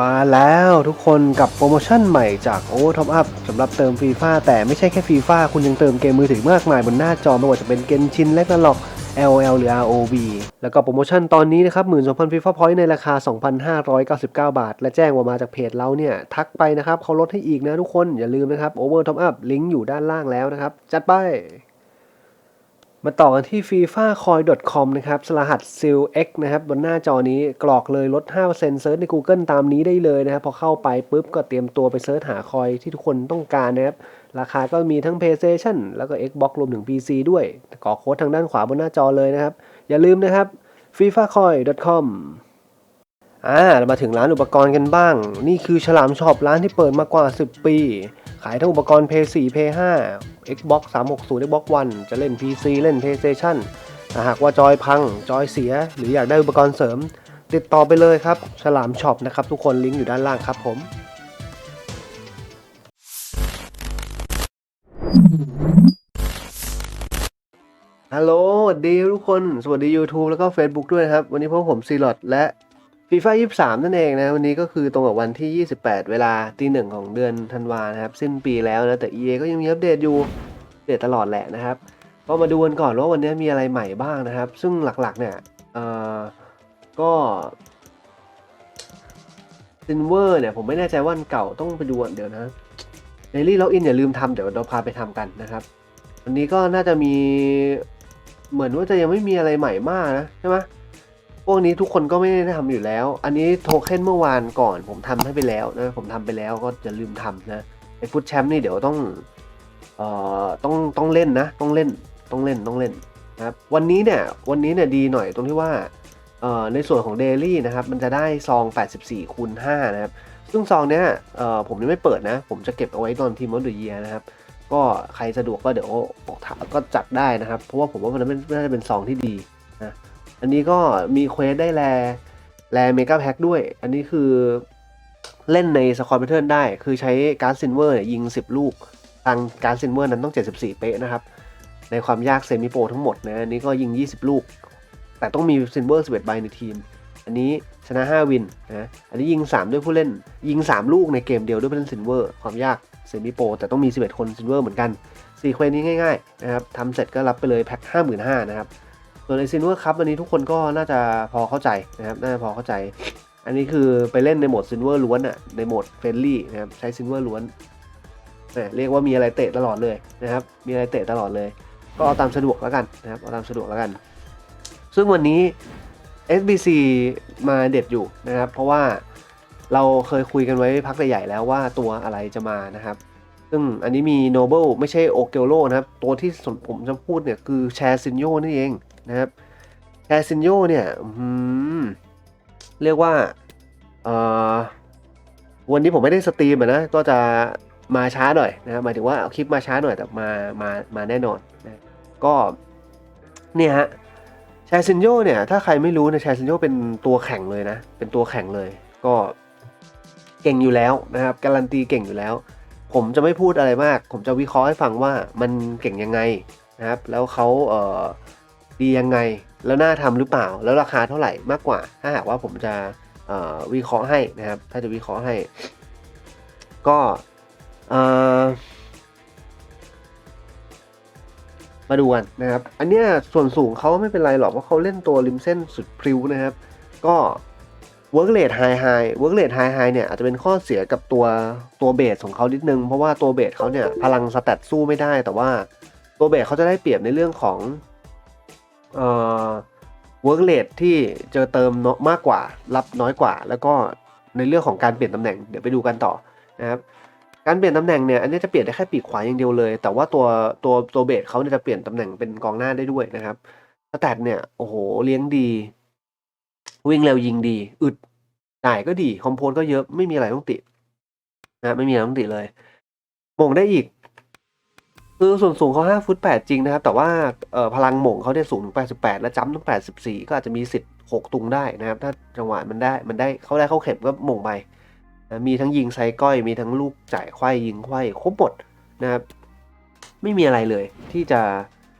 มาแล้วทุกคนกับโปรโมชั่นใหม่จาก Over Top Up สำหรับเติมฟีฟ่าแต่ไม่ใช่แค่ฟีฟ่าคุณยังเติมเกมมือถือมากมายบนหน้าจอไม่ว่าจะเป็นเกนชินและนาล็อก LOL หรือ ROV แล้วก็โปรโมชั่นตอนนี้นะครับ 12,000ฟีฟ่าพอยต์ในราคา 2,599 บาท และแจ้งว่ามาจากเพจเราเนี่ย ทักไปนะครับเขาลดให้อีกนะทุกคนอย่าลืมนะครับ Over Top Up ลิงก์อยู่ด้านล่างแล้วนะครับ จัดไป มาต่อกันที่ fifacoin.com นะครับสรหัส SILX นะครับบนหน้าจอนี้กรอกเลยลด 5%เซิร์ชใน Google ตามนี้ได้เลยนะครับ พอเข้าไปปุ๊บก็เตรียมตัวไปเซิร์ชหาคอยที่ทุกคนต้องการนะครับ ราคาก็มีทั้ง PlayStation แล้วก็ Xbox รวมถึง PC ด้วยกรอกโค้ดทางด้านขวาบนหน้าจอเลยนะครับ อย่าลืมนะครับ fifacoin.com อ่าเรามาถึงร้านอุปกรณ์กันบ้าง นี่คือฉลามช็อปร้านที่เปิดมากว่า 10 ปี ขายทั้งอุปกรณ์ p 4 p 5 Xbox 360 Xbox One จะเล่น PC เล่น PlayStation หากว่าจอยพัง จอยเสีย หรืออยากได้อุปกรณ์เสริม ติดต่อไปเลยครับ ฉลามช็อปนะครับทุกคนลิงก์อยู่ด้านล่างครับผมฮัลโหลสวัสดีทุกคน สวัสดี YouTube แล้วก็ Facebook ด้วยนะครับ วันนี้พบผมซีลอดและ FIFA 23นั่นเองนะ วันนี้ก็คือตรงกับวันที่ 28 เวลาตีหนึ่งของเดือนธันวานะครับ สิ้นปีแล้วนะแต่ EA ก็ยังมีอัปเดตอยู่อัปเดตตลอดแหละนะครับก็มาดูกันก่อนว่าวันนี้มีอะไรใหม่บ้างนะครับ ซึ่งหลักๆเนี่ยเอ่อก็ซินเวอร์เนี่ยผมไม่แน่ใจว่าอันเก่าต้องไปดูอันเดี๋ยวนะเดลี่ล็อกอินอย่าลืมทำเดี๋ยวเราพาไปทำกันนะครับวันนี้ก็น่าจะมีเหมือนว่าจะยังไม่มีอะไรใหม่มากนะใช่ไหม พวกนี้ทุกคนก็ไม่ได้ทำอยู่แล้ว อันนี้โทเค็นเมื่อวานก่อนผมทำให้ไปแล้วนะ ผมทำไปแล้วก็อย่าลืมทำนะไอ้ฟุตแชมป์นี่เดี๋ยวต้องเอ่อต้องต้องเล่นนะ ต้องเล่นต้องเล่นต้องเล่นนะครับวันนี้เนี่ยวันนี้เนี่ยดีหน่อยตรงที่ว่าเอ่อในส่วนของเดลี่นะครับมันจะได้ซอง 84คูณ5นะครับ ซึ่งซองเนี้ยเอ่อผมยังไม่เปิดนะ ผมจะเก็บเอาไว้ตอนทีมออเดอะเยียนะครับก็ใครสะดวกก็เดี๋ยวบอกถามก็จัดได้นะครับ เพราะว่าผมว่ามันไม่น่าจะเป็นซองที่ดีนะ อันนี้ก็มีเควสได้แลแลเมกาแพ็กด้วย อันนี้คือเล่นในสควอตแพทเทิร์นได้ คือใช้การ์ดซินเวอร์ยิง 10 ลูก ทางการ์ดซินเวอร์นั้นต้อง 74 เป๊ะนะครับ ในความยากเซมิโปรทั้งหมดนะ อันนี้ก็ยิง 20 ลูก แต่ต้องมีซินเวอร์ 11 ใบในทีม อันนี้ชนะ 5 วินนะ อันนี้ยิง 3 ด้วยผู้เล่น ยิง 3 ลูกในเกมเดียวด้วยผู้เล่นซินเวอร์ ความยากเซมิโปรแต่ต้องมี 11 คนซินเวอร์เหมือนกัน 4 เควสนี้ง่ายๆนะครับทำเสร็จก็รับไปเลยแพ็ค55,000นะครับ ส่วนในซินเวอร์คัพอันนี้ทุกคนก็น่าจะพอเข้าใจนะครับ น่าจะพอเข้าใจ อันนี้คือไปเล่นในโหมดซินเวอร์ล้วนอะในโหมดเฟรนลี่นะครับ ใช้ซินเวอร์ล้วนแหมเรียกว่ามีอะไรเตะตลอดเลยนะครับ มีอะไรเตะตลอดเลย ก็เอาตามสะดวกแล้วกันนะครับ เอาตามสะดวกแล้วกัน ซึ่งวันนี้ SBC มาเด็ดอยู่นะครับ เพราะว่าเราเคยคุยกันไว้พักใหญ่แล้วว่าตัวอะไรจะมานะครับ ซึ่งอันนี้มี Noble ไม่ใช่โอเกโลนะครับ ตัวที่สนผมจะพูดเนี่ยคือแชร์ซินโยนั่เอง นะครับแชร์ซินโยเนี่ยเรียกว่าวันนี้ผมไม่ได้สตรีมนะก็จะมาช้าหน่อยนะหมายถึงว่าคลิปมาช้าหน่อยแต่มามามาแน่นอนนะก็เนี่ยฮะแชร์ซินโยเนี่ยถ้าใครไม่รู้เนี่ยแชร์ซินโยเป็นตัวแข่งเลยนะ เป็นตัวแข่งเลย ก็เก่งอยู่แล้วนะครับการันตีเก่งอยู่แล้ว ผมจะไม่พูดอะไรมาก ผมจะวิเคราะห์ให้ฟังว่ามันเก่งยังไงนะครับ แล้วเขาเอ่อ ดียังไง แล้วน่าทำหรือเปล่า แล้วราคาเท่าไหร่มากกว่า ถ้าหากว่าผมจะวิเคราะห์ให้นะครับ ถ้าจะวิเคราะห์ให้ ก็มาดูกันนะครับ อันเนี้ยส่วนสูงเขาไม่เป็นไรหรอกเพราะเขาเล่นตัวริมเส้นสุดพริ้วนะครับ ก็เวิร์กเลดไฮไฮเวิร์กเลดไฮไฮเนี่ยอาจจะเป็นข้อเสียกับตัวตัวเบสของเขานิดนึง เพราะว่าตัวเบสเขาเนี่ยพลังสแตทสู้ไม่ได้ แต่ว่าตัวเบสเขาจะได้เปรียบในเรื่องของ เอ่อเวิร์กเลดที่เจอเติมน้อยมากกว่า รับน้อยกว่า แล้วก็ในเรื่องของการเปลี่ยนตำแหน่งเดี๋ยวไปดูกันต่อนะครับการเปลี่ยนตำแหน่งเนี่ยอันนี้จะเปลี่ยนได้แค่ปีกขวาอย่างเดียวเลย แต่ว่าตัวตัวตัวเบสเขาเนี่ยจะเปลี่ยนตำแหน่งเป็นกองหน้าได้ด้วยนะครับสแตทเนี่ยโอ้โหเลี้ยงดี วิ่งเร็วยิงดี อึดจ่ายก็ดีคอมโพสก็เยอะไม่มีอะไรต้องตินะไม่มีอะไรต้องติเลยม่งได้อีก คือส่วนสูงเขา5ฟุต8 จริงนะครับ แต่ว่าพลังหม่งเขาเนี่ยสูงถึง 88 และจัมป์ถึง 84 ก็อาจจะมีสิทธิ์ 6 ตุงได้นะครับ ถ้าจังหวะมันได้มันได้เขาได้เข้าเข็มก็หม่งไปมีทั้งยิงไซก้อย มีทั้งลูกจ่ายไขว้ยิงไขว้ครบหมดนะครับ ไม่มีอะไรเลยที่จะ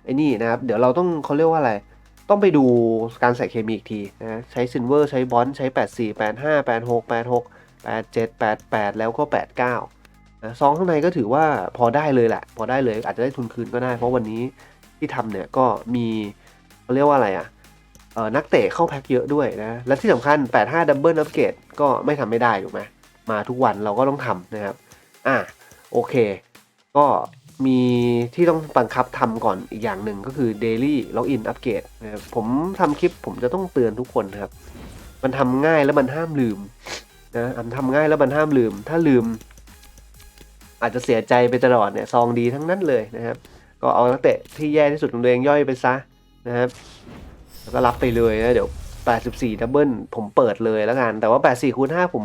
ไอ้นี่นะครับ เดี๋ยวเราต้องเขาเรียกว่าอะไร ต้องไปดูการใส่เคมีอีกทีนะใช้ซินเวอร์ใช้บอลใช้ 84 85 86 86 87 88 แล้วก็ 89 ซองข้างในก็ถือว่าพอได้เลยแหละ พอได้เลยอาจจะได้ทุนคืนก็ได้ เพราะวันนี้ที่ทำเนี่ยก็มีเขาเรียกว่าอะไรอะนักเตะเข้าแพ็คเยอะด้วยนะ และที่สำคัญ 85 ดับเบิลอัปเกรดก็ไม่ทำไม่ได้ถูกไหมมาทุกวันเราก็ต้องทำนะครับ อะโอเค ก็มีที่ต้องบังคับทำก่อนอีกอย่างหนึ่งก็คือ Daily Login Upgrade นะครับผมทำคลิปผมจะต้องเตือนทุกคนนะครับ มันทำง่ายแล้วมันห้ามลืมนะมันทำง่ายแล้วมันห้ามลืม ถ้าลืม อาจจะเสียใจไปตลอดเนี่ยซองดีทั้งนั้นเลยนะครับ ก็เอานักเตะที่แย่ที่สุดของตัวเองย่อยไปซะนะครับแล้วก็รับไปเลยนะเดี๋ยว 84 ดับเบิลผมเปิดเลยแล้วกัน แต่ว่า 84คูณ5ผม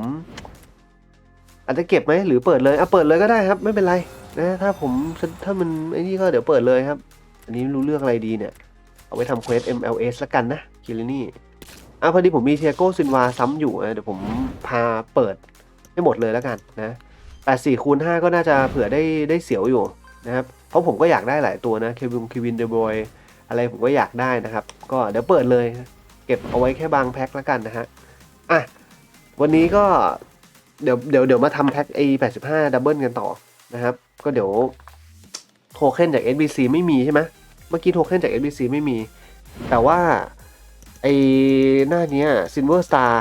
อาจจะเก็บไหมหรือเปิดเลยอะเปิดเลยก็ได้ครับ ไม่เป็นไรนะถ้าผมถ้ามันไอ้นี่ก็เดี๋ยวเปิดเลยครับ อันนี้รู้เรื่องอะไรดีเนี่ย เอาไว้ทำเควส MLS ละกันนะคิรินี่อะพอดีผมมีเทียโก้ซินวาซ้ำอยู่นะเดี๋ยวผมพาเปิดให้หมดเลยแล้วกันนะ 84คูณ5ก็น่าจะเผื่อได้ได้เสียวอยู่นะครับ เพราะผมก็อยากได้หลายตัวนะเควินเควินเดบอยอะไรผมก็อยากได้นะครับ ก็เดี๋ยวเปิดเลย เก็บเอาไว้แค่บางแพ็คแล้วกันนะฮะอะวันนี้ก็เดี๋ยวเดี๋ยวเดี๋ยวมาทำแพ็ค A 85ดับเบิลกันต่อนะครับ ก็เดี๋ยวโทเค็นจาก NBC ไม่มีใช่ไหมเมื่อกี้โทเค็นจาก NBC ไม่มี แต่ว่าไอหน้าเนี้ย Silver Star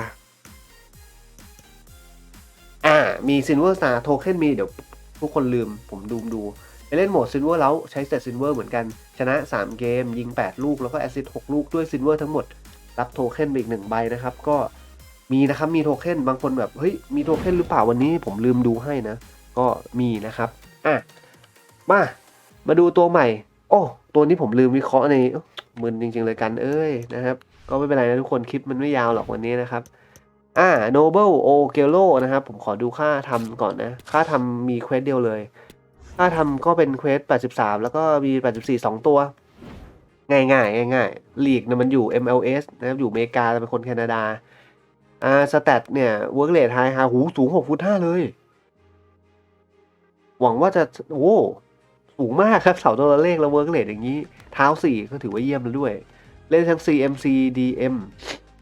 อ่ามี Silver Star โทเค็นมีเดี๋ยวทุกคนลืมผมดูมดูไปเล่นโหมด Silver แล้วใช้แต่ Silver เหมือนกัน ชนะ 3 เกม ยิง 8 ลูกแล้วก็แอสซิสต์6ลูกด้วย Silver ทั้งหมด รับโทเค็นไปอีกหนึ่งใบนะครับ ก็มีนะครับ มีโทเค็นบางคนแบบ เฮ้ย มีโทเค็นหรือเปล่าวันนี้ผมลืมดูให้นะ ก็มีนะครับ อะ มา มาดูตัวใหม่ โอ้ตัวนี้ผมลืมวิเคราะห์ในมึนจริง ๆ เลยกันเอ้ยนะครับ ก็ไม่เป็นไรนะทุกคนคลิปมันไม่ยาวหรอกวันนี้นะครับ อ่า Noble o g e l o นะครับ ผมขอดูค่าทำก่อนนะ ค่าทำมีเควสเดียวเลย ค่าทำก็เป็นเควส 83 แล้วก็มี 84 2 ตัว ง่ายๆง่ายๆลีกเนี่ยมันอยู่ MLS นะครับอยู่อเมริกาแต่เป็นคนแคนาดา อ่าสแตทเนี่ยเวิร์กเลทไฮฮาหูสูง6ฟุต5เลย หวังว่าจะ โอ้สูงมากครับเสาตัวเลขแล้วเวิร์กเลทอย่างนี้ เท้าสี่ก็ถือว่าเยี่ยมแล้วด้วย เล่นทั้ง CMC DM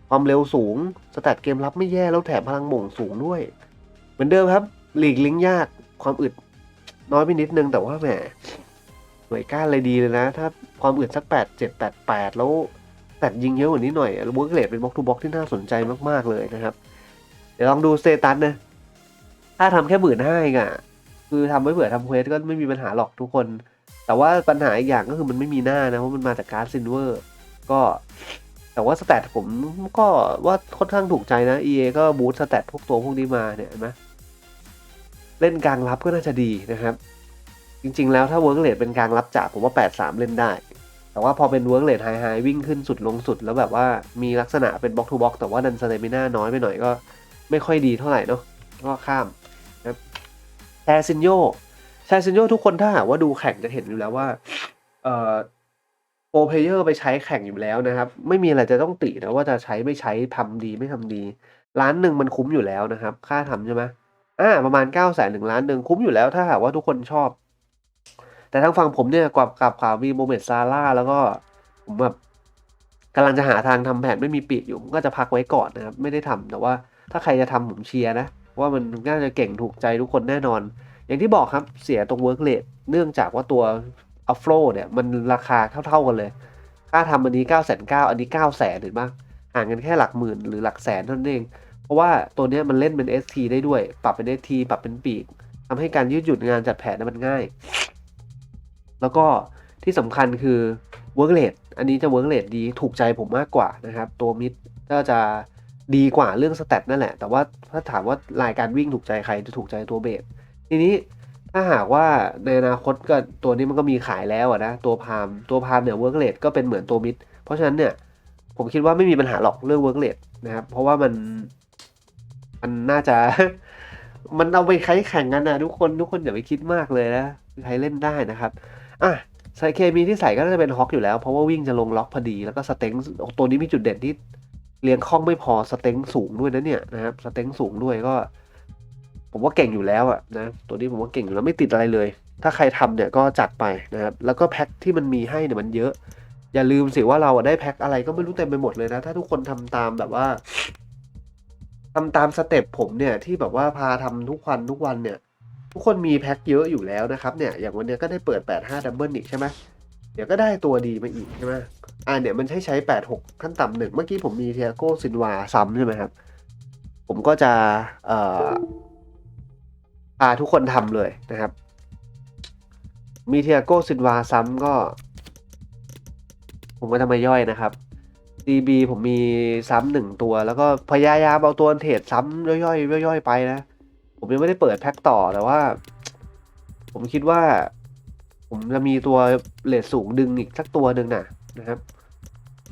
ความเร็วสูง สแตทเกมรับไม่แย่แล้วแถมพลังหม่งสูงด้วย เหมือนเดิมครับหลีกลิงยากความอึดน้อยไปนิดนึงแต่ว่าแหมหน่วยก้านเลยดีเลยนะ ถ้าความอึดสัก 8 7 8 8 แล้วแต่ยิงเยอะกว่านี้หน่อยเวิร์กเลทเป็นบล็อกทูบล็อกที่น่าสนใจมาก ๆ เลยนะครับ เดี๋ยวลองดูสเตตัสนะ ถ้าทำแค่หมื่นห้าเองอะคือทำไว้เผื่อทำเควสก็ไม่มีปัญหาหรอกทุกคน แต่ว่าปัญหาอีกอย่างก็คือมันไม่มีหน้านะ เพราะมันมาจากการ์ดซินเวอร์ ก็ แต่ว่าสแตทผมก็ว่าค่อนข้างถูกใจนะ EA ก็บูตสแตทพวกตัวพวกนี้มาเนี่ยเห็นไหมเล่นกลางรับก็น่าจะดีนะครับ จริงๆ แล้วถ้าเวิร์กเลดเป็นกลางรับจ๋าผมว่า 8-3 เล่นได้ แต่ว่าพอเป็นเวิร์กเลดไฮไฮวิ่งขึ้นสุดลงสุด แล้วแบบว่ามีลักษณะเป็นบล็อกทูบล็อกแต่ว่าดันสเตมิน่าน้อยไปหน่อยก็ ไม่ค่อยดีเท่าไหร่เนาะก็ข้ามนะแชร์ซินโยแชร์ซินโยทุกคนถ้าหากว่าดูแข่งจะเห็นอยู่แล้วว่าเอ่อ โปรเพลเยอร์ไปใช้แข่งอยู่แล้วนะครับ ไม่มีอะไรจะต้องตินะว่าจะใช้ไม่ใช้ทำดีไม่ทำดี ล้านหนึ่งมันคุ้มอยู่แล้วนะครับ ค่าทำใช่ไหมอ่าประมาณเก้าแสนหนึ่งล้านหนึ่งคุ้มอยู่แล้วถ้าหากว่าทุกคนชอบ แต่ทางฝั่งผมเนี่ยกับกับข่าวมีโมเมนต์ซาร่าแล้วก็ผมแบบกำลังจะหาทางทำแผนไม่มีปีกอยู่ผมก็จะพักไว้ก่อนนะครับไม่ได้ทำแต่ว่าถ้าใครจะทำผมเชียร์นะ ว่ามันน่าจะเก่งถูกใจทุกคนแน่นอน อย่างที่บอกครับเสียตรงเวิร์กเลทเนื่องจากว่าตัว อัฟโฟเนี่ยมันราคาเท่าๆกันเลย ค่าทำอันนี้9ก้าแสนเก้าอันนี้9ก้าแสนเห็นปะห่างกันแค่หลักหมื่นหรือหลักแสนเท่านั้นเอง เพราะว่าตัวนี้มันเล่นเป็น ST ได้ด้วย ปรับเป็น ST ปรับเป็นปีกทำให้การยืดหยุ่นงานจัดแผนนั้นมันง่าย แล้วก็ที่สำคัญคือ work rate อันนี้จะ work rate ดีถูกใจผมมากกว่านะครับ ตัวมิดก็จะดีกว่าเรื่องสแตทนั่นแหละ แต่ว่าถ้าถามว่ารายการวิ่งถูกใจใครจะถูกใจตัวเบสทีนี้ ถ้าหากว่าในอนาคตก็ตัวนี้มันก็มีขายแล้วนะ ตัวพามตัวพามเนี่ย work rate ก็เป็นเหมือนตัวมิด เพราะฉะนั้นเนี่ยผมคิดว่าไม่มีปัญหาหรอกเรื่อง work rate นะครับ เพราะว่ามันมันน่าจะ มันเอาไปใช้แข่งกันนะทุกคนทุกคนอย่าไปคิดมากเลยนะใครเล่นได้นะครับอะใส่เคมีที่ใส่ก็น่าจะเป็นฮอกอยู่แล้ว เพราะว่าวิ่งจะลงล็อกพอดีแล้วก็สเต็งตัวนี้มีจุดเด่นที่เรียงคล่องไม่พอสเต็งสูงด้วยนะเนี่ยนะครับสเต็งสูงด้วยก็ ผมว่าเก่งอยู่แล้วอะนะตัวนี้ผมว่าเก่งอยู่แล้วไม่ติดอะไรเลย ถ้าใครทำเนี่ยก็จัดไปนะครับแล้วก็แพ็คที่มันมีให้เนี่ยมันเยอะ อย่าลืมสิว่าเราได้แพ็คอะไรก็ไม่รู้เต็มไปหมดเลยนะ ถ้าทุกคนทำตามแบบว่าทำตามสเต็ปผมเนี่ยที่แบบว่าพาทำทุกวันทุกวันเนี่ย ทุกคนมีแพ็คเยอะอยู่แล้วนะครับเนี่ยอย่างวันนี้ก็ได้เปิด 85ดับเบิลอีกใช่ไหมเดี๋ยวก็ได้ตัวดีมาอีกใช่ไหมอ่าเนี่ยมันใช้ใช้ 86 ขั้นต่ำหนึ่งเมื่อกี้ผมมีเทียโก้ซินวาซ้ำใช่ไหมครับ ผมก็จะเอ่อาทุกคนทำเลยนะครับ มีเทียโกซินวาซ้ำก็ ผมก็จะมาย่อยนะครับ DB ผมมีซ้ำหนึ่งตัว แล้วก็พยายามเอาตัวเทรดซ้ำย่อยๆย่อยๆไปนะ ผมยังไม่ได้เปิดแพ็คต่อแต่ว่า ผมคิดว่า ผมจะมีตัวเลทสูงดึงอีกสักตัวหนึ่งนะนะครับ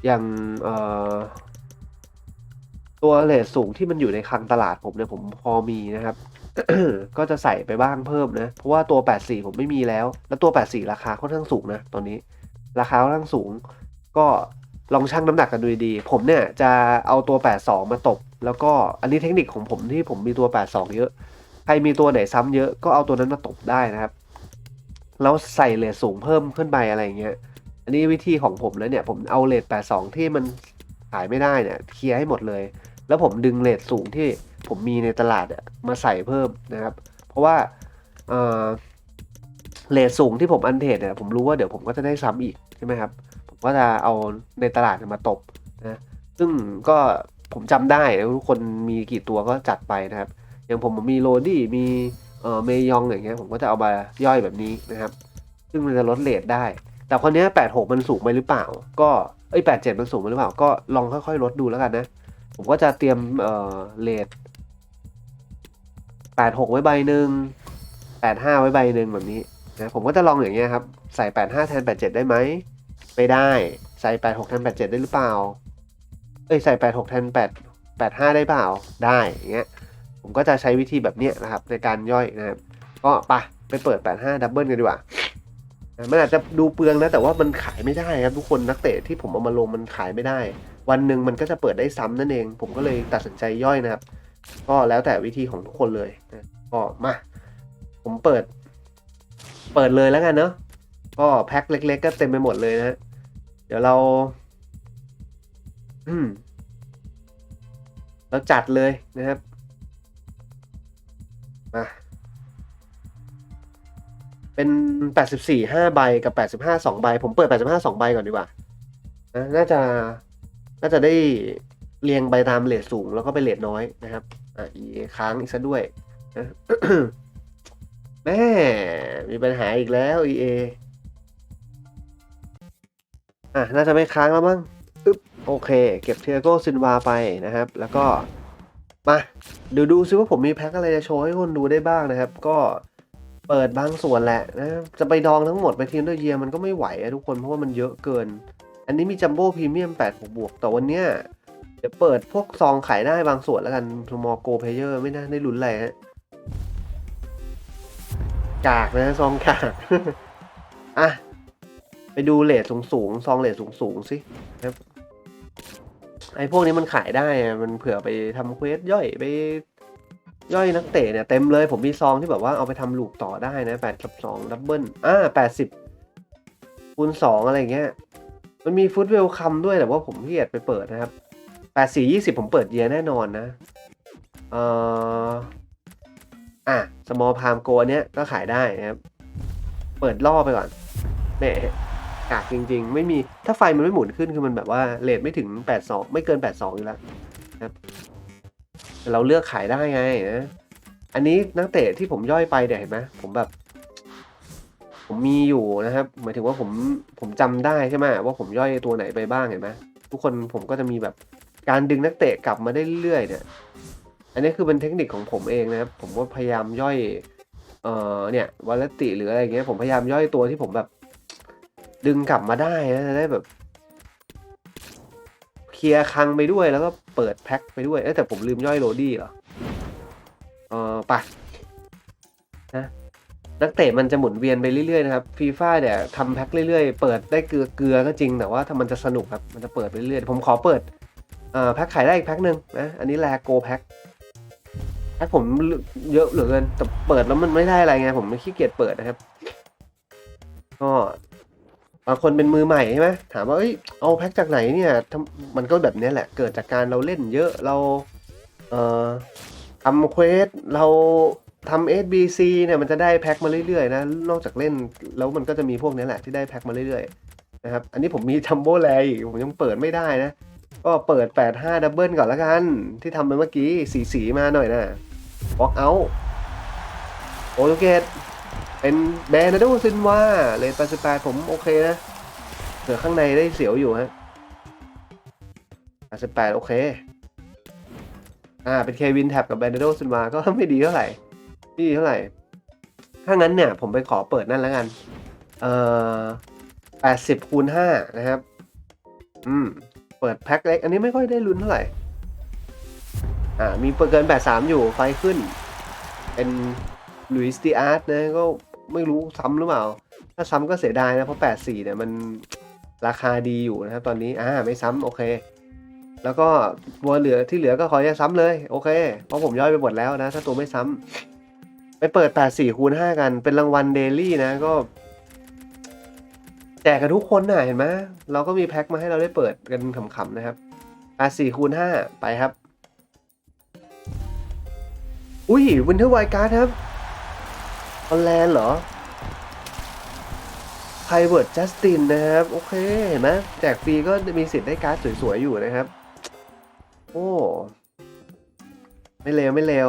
อย่างเอ่อตัวเลทสูงที่มันอยู่ในคลังตลาดผมเนี่ยผมพอมีนะครับ ก็จะใส่ไปบ้างเพิ่มนะ เพราะว่าตัว 84 ผมไม่มีแล้ว แล้วตัว 84 ราคาค่อนข้างสูงนะตอนนี้ ราคาค่อนข้างสูง ก็ลองชั่งน้ำหนักกันดูดี ผมเนี่ยจะเอาตัว 82 มาตบ แล้วก็อันนี้เทคนิคของผมที่ผมมีตัว 82 เยอะ ใครมีตัวไหนซ้ำเยอะก็เอาตัวนั้นมาตบได้นะครับ แล้วใส่เลทสูงเพิ่มขึ้นไปอะไรเงี้ย อันนี้วิธีของผมแล้วเนี่ยผมเอาเลท82 ที่มันขายไม่ได้เนี่ยเคลียร์ให้หมดเลย แล้วผมดึงเลทสูงที่ ผมมีในตลาดอะมาใส่เพิ่มนะครับ เพราะว่าเลทสูงที่ผมอันเทรดเนี่ยผมรู้ว่าเดี๋ยวผมก็จะได้ซ้ำอีกใช่ไหมครับ ผมก็จะเอาในตลาดมาตบนะซึ่งก็ผมจำได้ทุกคนมีกี่ตัวก็จัดไปนะครับ อย่างผมผมมีโรดี้มีเมยองอย่างเงี้ยผมก็จะเอามาย่อยแบบนี้นะครับ ซึ่งมันจะลดเลทได้ แต่คนนี้ย86มันสูงไปหรือเปล่า ก็เอ้ย87มันสูงไปหรือเปล่า ก็ลองค่อยๆ ลดดูแล้วกันนะ ผมก็จะเตรียมเอ่อเลท 86ไว้ใบหนึ่ง85ไว้ใบหนึ่งแบบนี้นะผมก็จะลองอย่างเงี้ยครับ ใส่85แทน87ได้ไหม ไม่ได้ ใส่86แทน87ได้หรือเปล่า เอ้ยใส่86แทน8 85ได้เปล่า ได้อย่างเงี้ย ผมก็จะใช้วิธีแบบเนี้ยนะครับ ในการย่อยนะครับ ก็ไปไปเปิด85ดับเบิลกันดีกว่ามันอาจจะดูเปลืองนะแต่ว่ามันขายไม่ได้ครับทุกคนนักเตะที่ผมเอามาลงมันขายไม่ได้ วันหนึ่งมันก็จะเปิดได้ซ้ำนั่นเอง ผมก็เลยตัดสินใจย่อยนะครับ ก็แล้วแต่วิธีของทุกคนเลยนะก็มาผมเปิด เปิดเลยแล้วกันเนาะก็แพ็คเล็ก ๆ ก็เต็มไปหมดเลยนะฮะเดี๋ยวเรา อืมเราจัดเลยนะครับมาเป็น 84 5 ใบกับ 85 2 ใบ ผมเปิด 85 2 ใบก่อนดีกว่านะน่าจะ น่าจะได้ เรียงใบตามเลทสูงแล้วก็ไปเลทน้อยนะครับอะอีค้างอีกซะด้วยนะแม่มีปัญหาอีกแล้ว EA อะน่าจะไม่ค้างแล้วมั้งอึ๊บโอเค เก็บเทโก้ซินวาไปนะครับ แล้วก็มาเดูดูซิว่าผมมีแพ็คอะไรจะโชว์ให้คนดูได้บ้างนะครับ ก็เปิดบางส่วนแหละนะจะไปดองทั้งหมดไปทีมเดอร์เยียมันก็ไม่ไหวอะทุกคนเพราะว่ามันเยอะเกิน อันนี้มีจัมโบ้พรีเมียม8บวกแต่วันเนี้ย ดี๋ยวเปิดพวกซองขายได้บางส่วนแล้วกันทูมอโกเพเยอร์ไม่น่าได้ลุ้นอะไรฮะกากนะ ซองกาก อะ ไปดูเลทสูงๆซองเลทสูงๆสิครับไอ้พวกนี้มันขายได้ มันเผื่อไปทำเควสย่อยไป ย่อยนักเตะเนี่ยเต็มเลยผมมีซองที่แบบว่าเอาไปทำลูกต่อได้นะแปดกับสองดับเบิลอ่าแปดสิบคูณสองอะไรเงี้ย มันมีฟุตเวลคัมด้วยแต่ว่าผมเกียดไปเปิดนะครับ แปดสี่ยี่สิบผมเปิดเยียแน่นอนนะเอ่ออะสมอลพามโกเนี้ยก็ขายได้นะครับ เปิดล่อไปก่อนแหมกากจริง ๆ ไม่มีถ้าไฟมันไม่หมุนขึ้นคือมันแบบว่าเลทไม่ถึงแปดสองไม่เกินแปดสองอยู่แล้วนะครับเราเลือกขายได้ไงนะอันนี้นักเตะที่ผมย่อยไปเนี่ยเห็นไหมผมแบบ ผมมีอยู่นะครับหมายถึงว่าผมผมจำได้ใช่ไหมว่าผมย่อยตัวไหนไปบ้างเห็นไหมทุกคนผมก็จะมีแบบ การดึงนักเตะกลับมาได้เรื่อยๆเนี่ย อันนี้คือเป็นเทคนิคของผมเองนะครับ ผมก็พยายามย่อย เอ่อ เนี่ยวอลติหรืออะไรเงี้ย ผมพยายามย่อยตัวที่ผมแบบ ดึงกลับมาได้นะจะได้แบบ เคลียร์คังไปด้วยแล้วก็เปิดแพ็คไปด้วยเอ้ยแต่ผมลืมย่อยโรดี้เหรอ เออไปนะนักเตะมันจะหมุนเวียนไปเรื่อยๆนะครับฟีฟ่าเนี่ยทำแพ็คเรื่อยๆ เปิดได้เกลือเกลือก็จริงแต่ว่าถ้ามันจะสนุกครับ มันจะเปิดไปเรื่อยๆ ผมขอเปิด เอ่อแพ็คขายได้อีกแพ็คหนึ่งนะอันนี้แลโกแพ็คแพ็คผมเยอะเหลือเกินแต่เปิดแล้วมันไม่ได้อะไรไงผมไม่ขี้เกียจเปิดนะครับ ก็บางคนเป็นมือใหม่ใช่ไหมถามว่าเอ้ยเอาแพ็คจากไหนเนี่ยมันก็แบบนี้แหละ เกิดจากการเราเล่นเยอะเราเอ่อทำเควสเราทำ SBC เนี่ยมันจะได้แพ็คมาเรื่อยๆนะนอกจากเล่นแล้วมันก็จะมีพวกนี้แหละที่ได้แพ็คมาเรื่อยๆนะครับอันนี้ผมมีจัมโบ้แลอีกผมยังเปิดไม่ได้นะ ก็เปิด 85 ดับเบิลก่อนละกัน ที่ทำไปเมื่อกี้ สีสีๆมาหน่อยนะบล็อกเอาโอโตเกตเป็นแบรนด์ดูซินว่าเลน88 ผมโอเคนะเหลือข้างในได้เสียวอยู่ฮะ88 โอเค อ่า เป็นเควินแท็บกับแบรนด์ดูซินวาก็ไม่ดีเท่าไหร่ไม่ดีเท่าไหร่ ถ้างั้นเนี่ย ผมไปขอเปิดนั่นแล้วกัน เอ่อ80คูณ5นะครับ อืม เปิดแพ็คเล็ก อันนี้ไม่ค่อยได้ลุ้นเท่าไหร่ อ่า มีเปิดเกิน 83 อยู่ ไฟขึ้น เป็นลุยส์ดีอาร์ตนะ ก็ไม่รู้ซ้ำหรือเปล่า ถ้าซ้ำก็เสียดายนะ เพราะ 84 เนี่ย มันราคาดีอยู่นะครับ ตอนนี้ อ่า ไม่ซ้ำ โอเค แล้วก็ตัวเหลือที่เหลือก็ขออย่าซ้ำเลย โอเค เพราะผมย่อยไปหมดแล้วนะ ถ้าตัวไม่ซ้ำไปเปิด 84 คูณ 5 กัน เป็นรางวัลเดลี่นะ ก็ แจกกันทุกคนน่ะเห็นไหมเราก็มีแพ็คมาให้เราได้เปิดกันขำๆนะครับอะสี่คูณห้าไปครับ อุ้ยวินเทอร์ไวการ์ดครับฮอลแลนด์เหรอไพเวิร์ดจัสตินนะครับ โอเคเห็นไหมแจกฟรีก็มีสิทธิ์ได้การ์ดสวยๆ อยู่นะครับ โอ้ ไม่เลวไม่เลว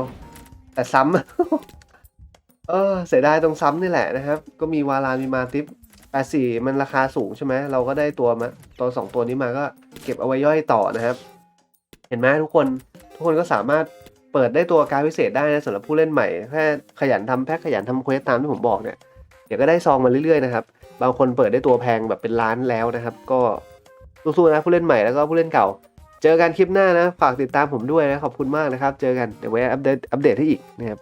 แต่ซ้ำเออเสียดายตรงซ้ำนี่แหละนะครับ ก็มีวาลามีมาติฟ แปดสี่มันราคาสูงใช่ไหมเราก็ได้ตัวมาตัวสองตัวนี้มาก็เก็บเอาไว้ย่อยต่อนะครับ เห็นไหมทุกคนทุกคนก็สามารถเปิดได้ตัวการพิเศษได้นะสำหรับผู้เล่นใหม่แค่ขยันทำแพ็คขยันทำเควสตามที่ผมบอกเนี่ยเดี๋ยวก็ได้ซองมาเรื่อยๆนะครับบางคนเปิดได้ตัวแพงแบบเป็นล้านแล้วนะครับ ก็สู้ๆนะผู้เล่นใหม่แล้วก็ผู้เล่นเก่า เจอกันคลิปหน้านะฝากติดตามผมด้วยนะขอบคุณมากนะครับ เจอกันเดี๋ยวไว้อัปเดตอัปเดตให้อีกนะครับ